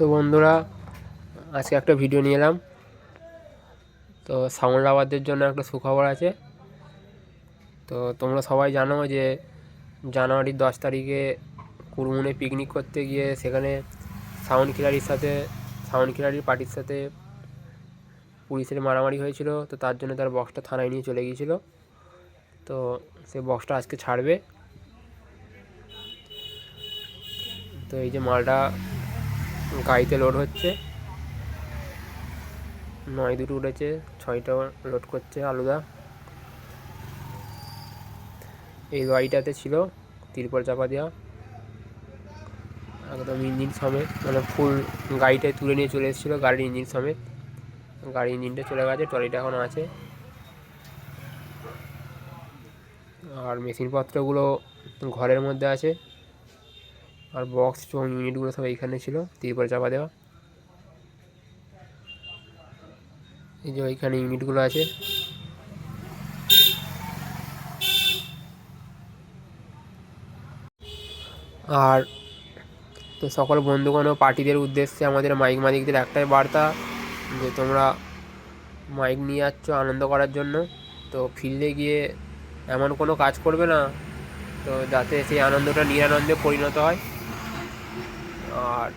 তো বন্ধুরা, আজকে একটা ভিডিও নিয়ে এলাম। তো সাউন্ড লাভারদের জন্য একটা সুখবর আছে। তো তোমরা সবাই জানো যে, জানুয়ারির দশ তারিখে কুরমুনে পিকনিক করতে গিয়ে সেখানে সাউন্ড কিলারির সাথে সাউন্ড কিলারির পার্টির সাথে পুলিশের মারামারি হয়েছিল। তো তার জন্য তার বক্সটা থানায় নিয়ে চলে গিয়েছিল। তো সে বক্সটা আজকে ছাড়বে। তো এই যে মালটা গাড়িতে লোড হচ্ছে। নয় দুটো উঠেছে, ছয়টা লোড করছে আলুদা। এই গাড়িটাতে ছিল তিরপল চাপা দেওয়া একদম ইঞ্জিন সমেত মানে ফুল গাড়িটায় তুলে নিয়ে চলে এসেছিল, গাড়ির ইঞ্জিন সমেত। গাড়ির ইঞ্জিনটা চলে গেছে ট্রলিটা এখন আছে। আর মেশিনপত্রগুলো ঘরের মধ্যে আছে। আর বক্স এবং ইউনিটগুলো সব এইখানে ছিল তিরপল চাপা দেওয়া। এই যে ওইখানে ইউনিটগুলো আছে। আর তো সকল বন্ধুগণ ও পার্টিদের উদ্দেশ্যে আমাদের মাইক মালিকদের একটাই বার্তা, যে তোমরা মাইক নিয়ে যাচ্ছ আনন্দ করার জন্য। তো ফিল্ডে গিয়ে এমন কোনো কাজ করবে না, তো যাতে সেই আনন্দটা নিরানন্দে পরিণত হয়। আর